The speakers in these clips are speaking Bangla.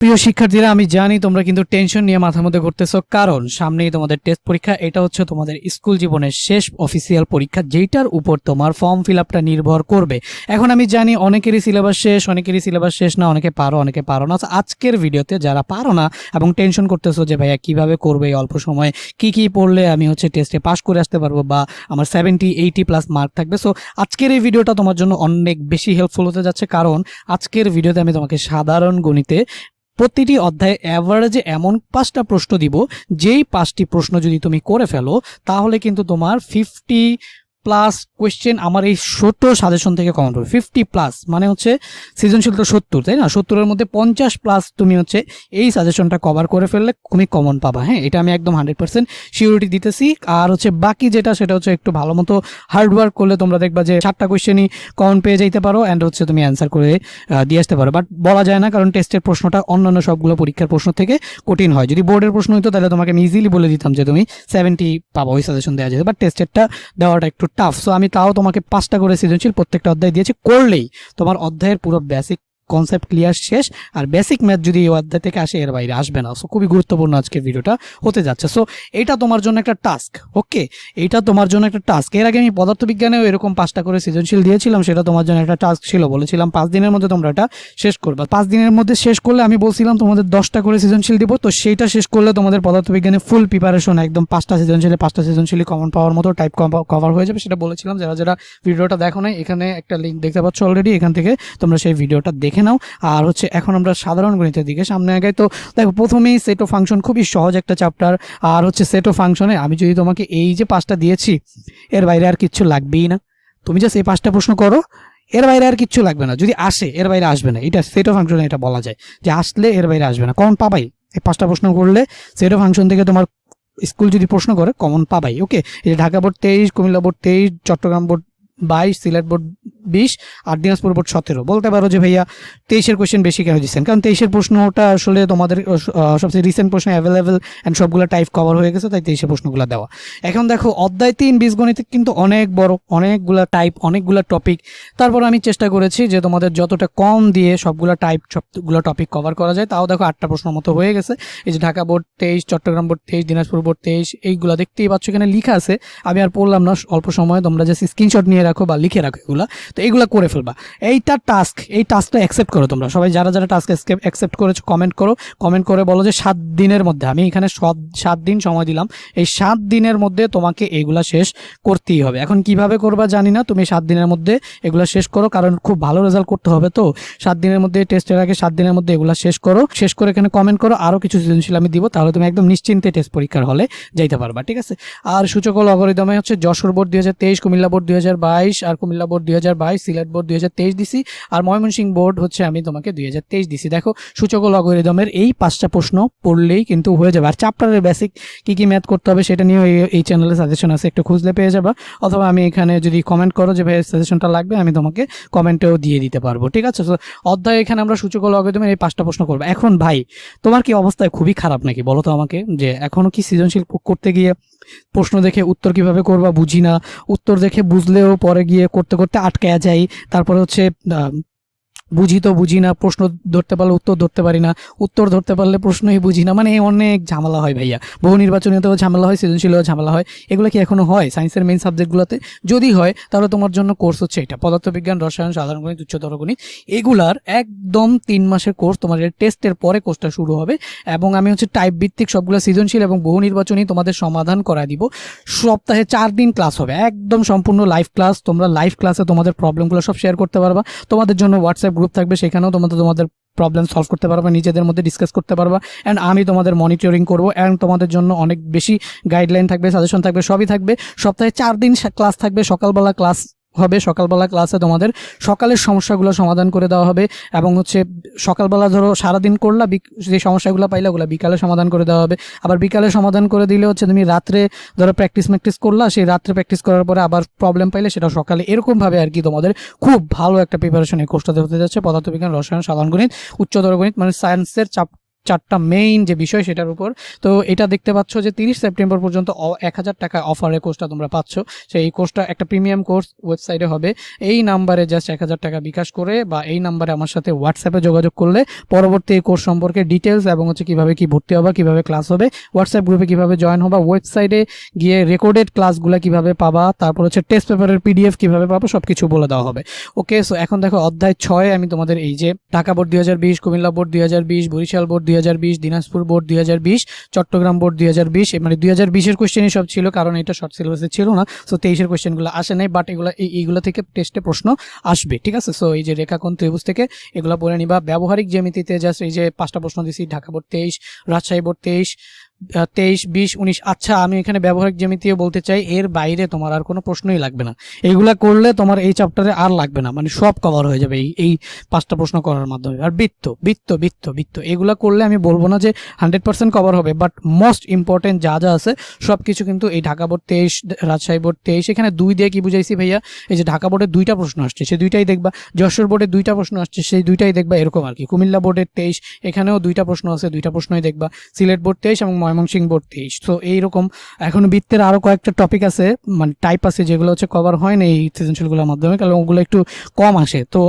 প্রিয় শিক্ষার্থীরা, আমি জানি তোমরা কিন্তু টেনশন নিয়ে মাথার মধ্যে ঘুরতেছো। কারণ সামনেই তোমাদের টেস্ট পরীক্ষা, এটা হচ্ছে তোমাদের স্কুল জীবনের শেষ অফিসিয়াল পরীক্ষা যেটার উপর তোমার ফর্ম ফিল আপটা নির্ভর করবে। এখন আমি জানি অনেকেরই সিলেবাস শেষ, অনেকেরই সিলেবাস শেষ না, অনেকে পারো অনেকে পারো না। আজকের ভিডিওতে যারা পারো না এবং টেনশন করতেছো যে ভাইয়া কীভাবে করবে এই অল্প সময়ে, কি কি পড়লে আমি হচ্ছে টেস্টে পাশ করে আসতে পারব বা আমার সেভেন্টি এইটি প্লাস মার্ক থাকবে। সো আজকের এই ভিডিওটা তোমার জন্য অনেক বেশি হেল্পফুল হতে যাচ্ছে। কারণ আজকের ভিডিওতে আমি তোমাকে সাধারণ গণিতে প্রতিটি অধ্যায়ে অ্যাভারেজে এমন পাঁচটা প্রশ্ন দিব, যেই পাঁচটি প্রশ্ন যদি তুমি করে ফেলো, তাহলে কিন্তু তোমার ফিফটি প্লাস কোয়েশ্চেন আমার এই ছোট্ট সাজেশন থেকে কমন হবে। ফিফটি প্লাস মানে হচ্ছে সৃজনশীল তো সত্তর, তাই না? সত্তরের মধ্যে পঞ্চাশ প্লাস তুমি হচ্ছে এই সাজেশনটা কভার করে ফেললে তুমি কমন পাবা। হ্যাঁ এটা আমি একদম হান্ড্রেড পার্সেন্ট সিউরিটি দিতেছি। আর হচ্ছে বাকি যেটা, সেটা হচ্ছে একটু ভালো মতো হার্ড ওয়ার্ক করলে তোমরা দেখবা যে সাতটা কোয়েশ্চেনই কমন পেয়ে যাইতে পারো অ্যান্ড হচ্ছে তুমি অ্যান্সার করে দিয়ে আসতে পারো। বাট বলা যায় না, কারণ টেস্টের প্রশ্নটা অন্যান্য সবগুলো পরীক্ষার প্রশ্ন থেকে কঠিন হয়। যদি বোর্ডের প্রশ্ন হতো তাহলে তোমাকে আমি ইজিলি বলে দিতাম যে তুমি সেভেন্টি পাবো, ওই সাজেশন দেওয়া যেত। বাট টেস্টেরটা দেওয়াটা একটু টাফ সো আমি তাও তোমাকে পাঁচটা করে সৃজনশীল প্রত্যেকটা অধ্যায় দিয়েছি। করলেই তোমার অধ্যায়ের পুরো বেসিক কনসেপ্ট ক্লিয়ার শেষ। আর বেসিক ম্যাথ যদি এই অধ্যায় থেকে আসে, এর বাইরে আসবে না। সো খুবই গুরুত্বপূর্ণ আজকের ভিডিওটা হতে যাচ্ছে। সো এটা তোমার জন্য একটা টাস্ক ওকে এটা তোমার জন্য একটা টাস্ক এর আগে আমি পদার্থবিজ্ঞানেও এরকম পাঁচটা করে সৃজনশীল দিয়েছিলাম, সেটা তোমার জন্য একটা টাস্ক ছিল। বলেছিলাম, পাঁচ দিনের মধ্যে তোমরা এটা শেষ করবে। পাঁচ দিনের মধ্যে শেষ করলে আমি বলছিলাম, তোমাদের দশটা করে সৃজনশীল দিব। তো সেইটা শেষ করলে তোমাদের পদার্থবিজ্ঞানে ফুল প্রিপারেশন একদম পাঁচটা সৃজনশীলে পাঁচটা সৃজনশীলই কমন পাওয়ার মতো টাইপ কভার হয়ে যাবে। সেটা বলেছিলাম, যারা যারা ভিডিওটা দেখো নাই, এখানে একটা লিঙ্ক দেখতে পাচ্ছ অলরেডি এখান থেকে তোমরা সেই ভিডিওটা দেখে নাও। আর হচ্ছে এখন আমরা সাধারণ গণিতের দিকে সামনে আগে তো দেখো, প্রথমেই সেটো ফাংশন খুবই সহজ একটা চ্যাপ্টার আর হচ্ছে সেটো ফাংশনে আমি যদি তোমাকে এই যে পাঁচটা দিয়েছি, এর বাইরে আর কিচ্ছু লাগবেই না। তুমি জাস্ট এই পাঁচটা প্রশ্ন করো, এর বাইরে আর কিচ্ছু লাগবে না। যদি আসে, এর বাইরে আসবে না। এটা সেটো ফাংশনে এটা বলা যায়। যে আসলে এর বাইরে আসবে না। কমন পাবাই। এই পাঁচটা প্রশ্ন করলে সেটো ফাংশন থেকে তোমার স্কুল যদি প্রশ্ন করে কমন পাবাই। ওকে এই যে ঢাকা বোর্ড তেইশ, কুমিল্লা বোর্ড তেইশ, চট্টগ্রাম বোর্ড বাইশ, সিলেট বোর্ড বিশ, আর দিনাজপুর বোর্ড সতেরো। বলতে পারো যে ভাইয়া তেইশের কোয়েশ্চেন বেশি কেন দিচ্ছেন? কারণ তেইশের প্রশ্নটা আসলে তোমাদের সবচেয়ে রিসেন্ট প্রশ্ন অ্যাভেলেবেল অ্যান্ড সবগুলো টাইপ কভার হয়ে গেছে, তাই তেইশের প্রশ্নগুলো দেওয়া। এখন দেখো, অধ্যায় তিন বীজগণিতে কিন্তু অনেক বড়, অনেকগুলা টাইপ অনেকগুলা টপিক তারপর আমি চেষ্টা করেছি যে তোমাদের যতটা কম দিয়ে সবগুলো টাইপ সবগুলো টপিক কভার করা যায়। তাও দেখো আটটা প্রশ্ন মতো হয়ে গেছে। এই যে ঢাকা বোর্ড তেইশ, চট্টগ্রাম বোর্ড তেইশ, দিনাজপুর বোর্ড তেইশ, এইগুলো দেখতেই পাচ্ছ এখানে লিখা আছে। আমি আর পড়লাম না, অল্প সময়, তোমরা যে স্ক্রিনশট নিয়ে রাখো বা লিখে রাখো এগুলা, তো এইগুলো করে ফেলবা। এইটা টাস্ক এই টাস্কটা অ্যাকসেপ্ট করো তোমরা। সবাই যারা যারা টাস্ক অ্যাকসেপ্ট করেছ কমেন্ট করো। কমেন্ট করে বলো যে সাত দিনের মধ্যে, আমি এখানে সাত দিন সময় দিলাম। এই সাত দিনের মধ্যে তোমাকে এইগুলা শেষ করতেই হবে। এখন কীভাবে করবা জানি না, তুমি সাত দিনের মধ্যে এগুলা শেষ করো, কারণ খুব ভালো রেজাল্ট করতে হবে তো। সাত দিনের মধ্যে টেস্টের আগে সাত দিনের মধ্যে এগুলা শেষ করো। শেষ করে এখানে কমেন্ট করো আরও কিছু সৃজনশীল আমি দিব, তাহলে তুমি একদম নিশ্চিন্তে টেস্ট পরীক্ষার হলে যাইতে পারবা, ঠিক আছে? আর সূচক অগরিদমে হচ্ছে যশোর বোর্ড দুই হাজার তেইশ, কুমিল্লা বোর্ড দুই হাজার বাইশ আর কুমিল্লা বোর্ড দুই হাজার বাইশ, সিলেট বোর্ড দুই হাজার তেইশ দিছি আর ময়মনসিংহ বোর্ড হচ্ছে আমি তোমাকে দুই হাজার তেইশ দিছি। দেখো, সূচক লগারিদমের এই পাঁচটা প্রশ্ন পড়লেই কিন্তু হয়ে যাবে। আর চ্যাপ্টারের বেসিক কী কী ম্যাথ করতে হবে সেটা নিয়েও এই- চ্যানেলে সাজেশন আছে, একটু খুঁজলে পেয়ে যাবা। অথবা আমি এখানে যদি কমেন্ট করো যে ভাই সাজেশনটা লাগবে, আমি তোমাকে কমেন্টেও দিয়ে দিতে পারব। ঠিক আছে? তো অধ্যায় এখানে আমরা সূচক লগারিদমের এই পাঁচটা প্রশ্ন করব। এখন ভাই, তোমার কি অবস্থায় খুবই খারাপ নাকি? বলো তো আমাকে, যে এখনও কি সৃজনশীল করতে গিয়ে প্রশ্ন দেখে উত্তর কীভাবে করবা বুঝি না। উত্তর দেখে বুঝলেও পরে গিয়ে করতে করতে আটকায়া যাই তারপরে হচ্ছে বুঝি তো বুঝি না, প্রশ্ন ধরতে পারলে উত্তর ধরতে পারি না, উত্তর ধরতে পারলে প্রশ্নই বুঝি না মানে অনেক ঝামেলা হয় ভাইয়া। বহু নির্বাচনীতেও ঝামেলা হয়, সৃজনশীলও ঝামেলা হয়, এগুলো কি এখনও হয়? সায়েন্সের মেইন সাবজেক্টগুলোতে যদি হয়, তাহলে তোমার জন্য কোর্স হচ্ছে এটা, পদার্থবিজ্ঞান, রসায়ন, সাধারণ গণিত উচ্চতর গণিত এগুলার একদম তিন মাসের কোর্স তোমার টেস্টের পরে কোর্সটা শুরু হবে, এবং আমি হচ্ছে টাইপ ভিত্তিক সবগুলো সৃজনশীল এবং বহু নির্বাচনী তোমাদের সমাধান করা দিব। সপ্তাহে চার দিন ক্লাস হবে, একদম সম্পূর্ণ লাইভ ক্লাস তোমরা লাইভ ক্লাসে তোমাদের প্রবলেমগুলো সব শেয়ার করতে পারবা, তোমাদের জন্য হোয়াটসঅ্যাপ গ্রুপ থাকবে, সেখানেও তোমাদের তোমাদের প্রবলেম সলভ করতে পারবা, নিজেদের মধ্যে ডিসকাস করতে পারবা অ্যান্ড আমি তোমাদের মনিটরিং করব অ্যান্ড তোমাদের জন্য অনেক বেশি গাইডলাইন থাকবে সাজেশন থাকবে, সবই থাকবে, সপ্তাহে চার দিন ক্লাস থাকবে, সকালবেলা ক্লাস হবে, সকালবেলা ক্লাসে তোমাদের সকালের সমস্যাগুলো সমাধান করে দেওয়া হবে এবং হচ্ছে সকালবেলা ধরো সারাদিন করলা যে সমস্যাগুলো পাইলে ওগুলো বিকালে সমাধান করে দেওয়া হবে। আবার বিকালে সমাধান করে দিলে হচ্ছে তুমি রাত্রে ধরো প্র্যাকটিস ম্যাকটিস করলা, সেই রাত্রে প্র্যাকটিস করার পরে আবার প্রবলেম পাইলে সেটা সকালে এরকমভাবে আর কি তোমাদের খুব ভালো একটা প্রিপারেশন এই কোর্সটাতে হতে যাচ্ছে। পদার্থবিজ্ঞান, রসায়ন, সাধারণ গণিত, উচ্চতর গণিত মানে সায়েন্সের চাপ চারটা মেইন যে বিষয় সেটার উপর। তো এটা দেখতে পাচ্ছ যে তিরিশ সেপ্টেম্বর পর্যন্ত এক হাজার টাকা অফারে কোর্সটা তোমরা পাচ্ছ। সেই কোর্সটা একটা প্রিমিয়াম কোর্স ওয়েবসাইটে হবে। এই নাম্বারে জাস্ট এক হাজার টাকা বিকাশ করে বা এই নাম্বারে আমার সাথে হোয়াটসঅ্যাপে যোগাযোগ করলে পরবর্তী এই কোর্স সম্পর্কে ডিটেলস এবং হচ্ছে কীভাবে কী ভর্তি হবে, কীভাবে ক্লাস হবে হোয়াটসঅ্যাপ গ্রুপে কীভাবে জয়েন হবা ওয়েবসাইটে গিয়ে রেকর্ডেড ক্লাসগুলো কীভাবে পাবা, তারপর হচ্ছে টেস্ট পেপারের পিডিএফ কীভাবে পাবো সব কিছু বলে দেওয়া হবে। ওকে সো এখন দেখো অধ্যায় ছয় আমি তোমাদের এই যে ঢাকা বোর্ড দুই হাজার বিশ, কুমিল্লা বোর্ড দুই হাজার বিশ, বরিশাল বোর্ড দুই হাজার বিশ, দিনাজপুর বোর্ড দুই হাজার বিশ, চট্টগ্রাম বোর্ড দুই হাজার বিশ মানে দুই হাজার বিশের সব ছিল, কারণ এটা শর্ট সিলেবাসে ছিল না। সো তেইশের কোয়েশ্চেনগুলো আসে নাই বাট এগুলো, এই- এইগুলো থেকে টেস্টে প্রশ্ন আসবে, ঠিক আছে? সো এই যে রেখাকোণ ত্রিভুজ থেকে এগুলো পড়ে নিবা। ব্যবহারিক জ্যামিতিতে জাস্ট এই যে পাঁচটা প্রশ্ন দিছি, ঢাকা বোর্ড তেইশ, রাজশাহী বোর্ড তেইশ তেইশ, বিশ, উনিশ আচ্ছা আমি এখানে ব্যবহারিক জ্যামিতিও বলতে চাই, এর বাইরে তোমার আর কোনো প্রশ্নই লাগবে না। এইগুলা করলে তোমার এই চ্যাপ্টারে আর লাগবে না মানে সব কভার হয়ে যাবে এই এই পাঁচটা প্রশ্ন করার মাধ্যমে। আর বৃত্ত বৃত্ত বৃত্ত বৃত্ত, এগুলা করলে আমি বলব না যে হান্ড্রেড পার্সেন্ট কভার হবে বাট মোস্ট ইম্পর্টেন্ট যা যা আছে সব কিছু কিন্তু এই ঢাকা বোর্ড তেইশ, রাজশাহী বোর্ড তেইশ, এখানে দুই দিয়ে কি বুঝাইছি ভাইয়া? এই যে ঢাকা বোর্ডের দুইটা প্রশ্ন আসছে সেই দুইটাই দেখবা। যশোর বোর্ডের দুইটা প্রশ্ন আসছে, সেই দুইটাই দেখবা এরকম আর কি। কুমিল্লা বোর্ডের তেইশ, এখানেও দুইটা প্রশ্ন আছে, দুইটা প্রশ্নই দেখবা। সিলেট বোর্ড তেইশ এবং ময়মনসিংহ বোর্ড তো এইরকম এখন বৃত্তের আরও কয়েকটা টপিক আছে মানে টাইপ আছে যেগুলো হচ্ছে কভার হয় না এই সিজনশীলগুলোর মাধ্যমে, কারণ ওগুলো একটু কম আসে। তো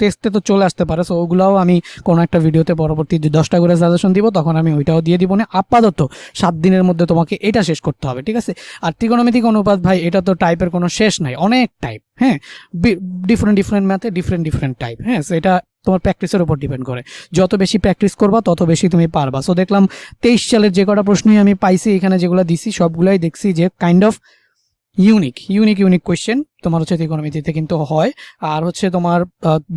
টেস্টে তো চলে আসতে পারে সো ওগুলাও আমি কোনো একটা ভিডিওতে পরবর্তী দশটা করে সাজেশন দিব, তখন আমি ওইটাও দিয়ে দিব। না আপাতত সাত দিনের মধ্যে তোমাকে এটা শেষ করতে হবে, ঠিক আছে? আর ত্রিকোণমিতিক অনুপাত ভাই, এটা তো টাইপের কোনো শেষ নাই, অনেক টাইপ হ্যাঁ? ডিফারেন্ট ডিফারেন্ট ম্যাথে ডিফারেন্ট ডিফারেন্ট টাইপ হ্যাঁ? এটা তোমার প্র্যাকটিসের উপর ডিপেন্ড করে। যত বেশি প্র্যাকটিস করবা, তত বেশি তুমি পারবা। সো দেখলাম তেইশ সালের যে কটা প্রশ্নই আমি পাইছি, এখানে যেগুলো দিছি, সবগুলাই দেখছি যে kind of unique unique unique question তোমার হচ্ছে ত্রিকোণমিতিতে কিন্তু হয়। আর হচ্ছে তোমার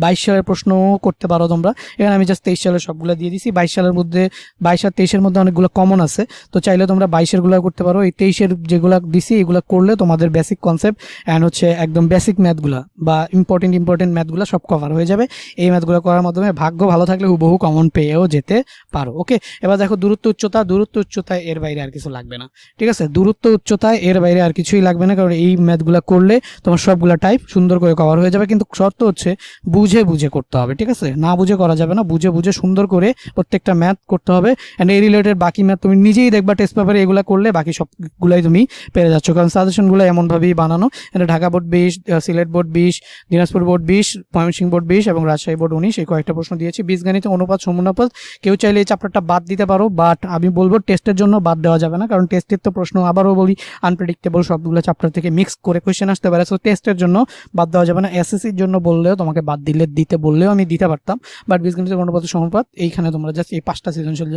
বাইশ সালের প্রশ্ন করতে পারো তোমরা। এখানে আমি জাস্ট তেইশ সালের সবগুলো দিয়ে দিছি। বাইশ সালের মধ্যে, বাইশ আর তেইশের মধ্যে অনেকগুলো কমন আছে। তো চাইলে তোমরা বাইশেরগুলো করতে পারো। এই তেইশের যেগুলো দিছি, এগুলো করলে তোমাদের বেসিক কনসেপ্ট অ্যান্ড হচ্ছে একদম বেসিক ম্যাথগুলো বা ইম্পর্টেন্ট ইম্পর্টেন্ট ম্যাথগুলো সব কভার হয়ে যাবে। এই ম্যাথগুলো করার মাধ্যমে ভাগ্য ভালো থাকলে হুবহু কমন পেয়েও যেতে পারো ওকে এবার দেখো দূরত্ব, উচ্চতা। দূরত্ব, উচ্চতায় এর বাইরে আর কিছু লাগবে না, ঠিক আছে? দূরত্ব, উচ্চতায় এর বাইরে আর কিছুই লাগবে না। কারণ এই ম্যাথগুলো করলে তোমার সবগুলো টাইপ সুন্দর করে কভার হয়ে যাবে। কিন্তু শর্ত হচ্ছে বুঝে বুঝে করতে হবে, ঠিক আছে? না বুঝে করা যাবে না, বুঝে বুঝে সুন্দর করে প্রত্যেকটা ম্যাথ করতে হবে। অ্যান্ড এই রিলেটেড বাকি ম্যাথ তুমি নিজেই দেখবা টেস্ট পেপারে এগুলো করলে বাকি সবগুলাই তুমি পেরে যাচ্ছ। কারণ সাজেশনগুলো এমনভাবেই বানানো। এটা ঢাকা বোর্ড বিশ সিলেট বোর্ড বিশ, দিনাজপুর বোর্ড বিশ, ময়মনসিংহ বোর্ড বিশ এবং রাজশাহী বোর্ড উনিশ, এই কয়েকটা প্রশ্ন দিয়েছি। বীজগণিত অনুপাত সমুনাপাত কেউ চাইলে এই চ্যাপ্টারটা বাদ দিতে পারো বাট আমি বলব টেস্টের জন্য বাদ দেওয়া যাবে না। কারণ টেস্টের তো প্রশ্ন আবারও বলি আনপ্রেডিক্টেবল সবগুলো চ্যাপ্টার থেকে মিক্স করে কোয়েশ্চেন আসতে পারে। সো টেস্টের জন্য বাদ দেওয়া যাবে না। এসএসসির জন্য বললেও তোমাকে বাদ দিলে, দিতে বললেও আমি দিতে পারতাম। বাট বীজগণিতের অনুপাত সমপাত এইখানে তোমরা জাস্ট এই পাঁচটা সৃজনশীল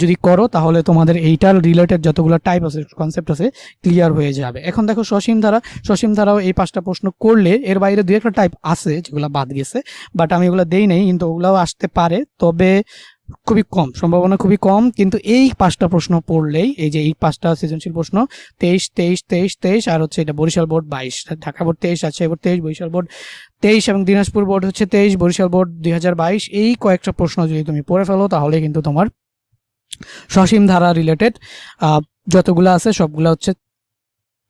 যদি করো, তাহলে তোমাদের এইটার রিলেটেড যতগুলো টাইপ আছে কনসেপ্ট আছে ক্লিয়ার হয়ে যাবে। এখন দেখো সসীম ধারা, সসীম ধারাও এই পাঁচটা প্রশ্ন করলে এর বাইরে দু একটা টাইপ আছে, যেগুলো বাদ গেছে। বাট আমি ওগুলো দেই নাই, কিন্তু ওগুলাও আসতে পারে। তবে খুবই কম, সম্ভাবনা খুবই কম, কিন্তু এই পাঁচটা প্রশ্ন পড়লেই, এই যে এই পাঁচটা সৃজনশীল প্রশ্ন, তেইশ তেইশ তেইশ তেইশ, আর হচ্ছে এটা বরিশাল বোর্ড বাইশ, ঢাকা বোর্ড তেইশ, রাজশাহী বোর্ড তেইশ, বরিশাল বোর্ড তেইশ এবং দিনাজপুর বোর্ড হচ্ছে তেইশ, বরিশাল বোর্ড দুই হাজার বাইশ, এই কয়েকটা প্রশ্ন যদি তুমি পড়ে ফেলো, তাহলে কিন্তু তোমার সসীম ধারা রিলেটেড যতগুলো আছে সবগুলো হচ্ছে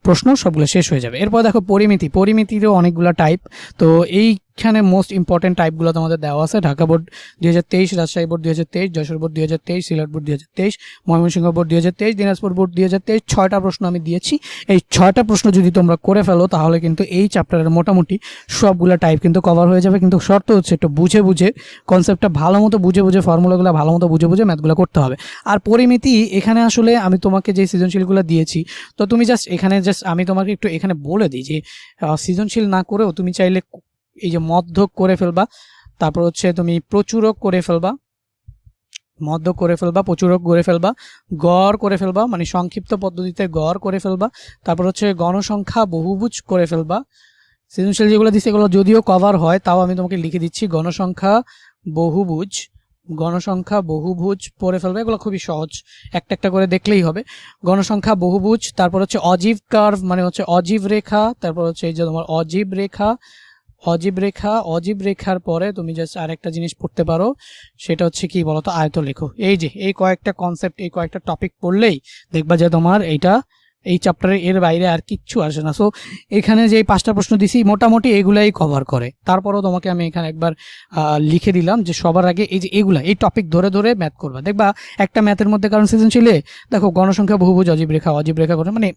প্রশ্ন সবগুলো শেষ হয়ে যাবে। এরপর দেখো পরিমিতি, পরিমিতিরও অনেকগুলো টাইপ তো এইখানে মোস্ট ইম্পর্টেন্ট টাইপগুলো তোমাদের দেওয়া আছে। ঢাকা বোর্ড দুই হাজার তেইশ, রাজশাহী বোর্ড দুই হাজার তেইশ, যশোর বোর্ড দুই হাজার তেইশ, সিলেট বোর্ড দুই হাজার তেইশ, ময়মনসিংহ বোর্ড দুই হাজার তেইশ, দিনাজপুর বোর্ড দুই হাজার তেইশ, ছয়টা প্রশ্ন আমি দিয়েছি। এই ছয়টা প্রশ্ন যদি তোমরা করে ফেলো, তাহলে কিন্তু এই চ্যাপ্টারের মোটামুটি সবগুলো টাইপ কিন্তু কভার হয়ে যাবে। কিন্তু শর্ত হচ্ছে একটু বুঝে বুঝে কনসেপ্টটা ভালো মতো বুঝে বুঝে ফর্মুলাগুলো ভালো মতো বুঝে বুঝে ম্যাথগুলো করতে হবে। আর পরিমিতি, এখানে আসলে আমি তোমাকে যে সৃজনশীলগুলো দিয়েছি, তো তুমি জাস্ট এখানে জাস্ট আমি তোমাকে একটু এখানে বলে দিই যে সৃজনশীল না করেও তুমি চাইলে এই যে মধ্যক করে ফেলবা, তারপর হচ্ছে তুমি প্রচুরক করে ফেলবা মধ্য করে ফেলবা, প্রচুরক করে ফেলবা, গড় করে ফেলবা মানে সংক্ষিপ্ত পদ্ধতিতে গড় করে ফেলবা, তারপর হচ্ছে গণসংখ্যা বহুভুজ করে ফেলবা। সৃজনশীল যেগুলো দিচ্ছে এগুলো যদিও কভার হয়, তাও আমি তোমাকে লিখে দিচ্ছি, গণসংখ্যা বহুভুজ গণসংখ্যা বহুভুজ পড়ে ফেলবে, এগুলো খুবই সহজ, একটা একটা করে দেখলেই হবে। গণসংখ্যা বহুভুজ, তারপর হচ্ছে অজীব কার্ভ মানে হচ্ছে অজীব রেখা, তারপর হচ্ছে এই যে তোমার অজীব রেখা অজীব রেখা, অজীব রেখার পরে তুমি জাস্ট আরেকটা জিনিস পড়তে পারো, সেটা হচ্ছে কি বলতো আয়ত লেখো। এই যে, এই কয়েকটা কনসেপ্ট এই কয়েকটা টপিক পড়লেই দেখবা যে তোমার এইটা, এই চ্যাপ্টারে এর বাইরে আর কিচ্ছু আসে না। সো এখানে যে পাঁচটা প্রশ্ন দিছি, মোটামুটি এগুলাই কভার করে। তারপরেও তোমাকে আমি এখানে একবার লিখে দিলাম যে সবার আগে এই যে এগুলা, এই টপিক ধরে ধরে ম্যাথ করবা। দেখবা একটা ম্যাথের মধ্যে কারণ সৃজনশীলে, দেখো গণসংখ্যা, বহুভুজ, অজীব রেখা অজীব রেখা করে মানে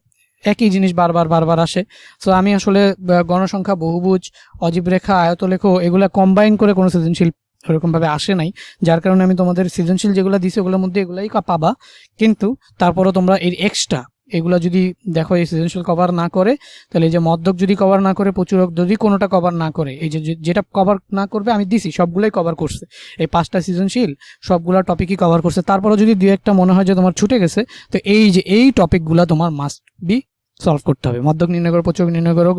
একই জিনিস বারবার বারবার আসে। সো আমি আসলে গণসংখ্যা, বহুভুজ, অজীব রেখা, আয়তলেখ, এগুলো কম্বাইন করে কোনো সৃজনশীল ওরকমভাবে আসে নাই। যার কারণে আমি তোমাদের সৃজনশীল যেগুলো দিছি, ওগুলোর মধ্যে এগুলাই পাবা। কিন্তু তারপরও তোমরা এর এক্সট্রা এগুলো যদি দেখো এই সৃজনশীল কভার না করে, তাহলে এই যে মদ্যক যদি কভার না করে, প্রচুরক যদি কোনোটা কভার না করে, এই যে- যেটা কভার না করবে, আমি দিছি, সবগুলোই কভার করছে। এই পাঁচটা সৃজনশীল, সবগুলা টপিকই কভার করছে। তারপরে যদি দু একটা মনে হয় যে তোমার ছুটে গেছে, তো এই যে, এই টপিকগুলো তোমার মাস্ট বি সলভ করতে হবে। মধ্যক নির্ণয় করো, প্রচুর নির্ণয় করো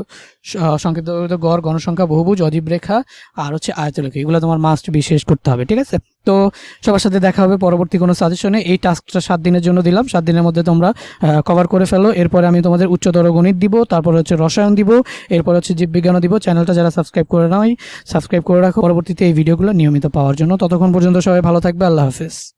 সংক্ষিপ্ত গড়, গণসংখ্যা, বহুভুজ, অজীব রেখা, আর হচ্ছে আয়তলেখ। এগুলো তোমার মাস্ট বিশেষ করতে হবে, ঠিক আছে? তো সবার সাথে দেখা হবে পরবর্তী কোনো সাজেশনে এই টাস্কটা সাত দিনের জন্য দিলাম। সাত দিনের মধ্যে তোমরা কভার করে ফেলো। এরপরে আমি তোমাদের উচ্চতর গণিত দিব, তারপর হচ্ছে রসায়ন দিব, এরপর হচ্ছে জীববিজ্ঞানও দিব। চ্যানেলটা যারা সাবস্ক্রাইব করে নাও সাবস্ক্রাইব করে রাখো। পরবর্তীতে এই ভিডিওগুলো নিয়মিত পাওয়ার জন্য। ততক্ষণ পর্যন্ত সবাই ভালো থাকবে। আল্লাহ হাফেজ।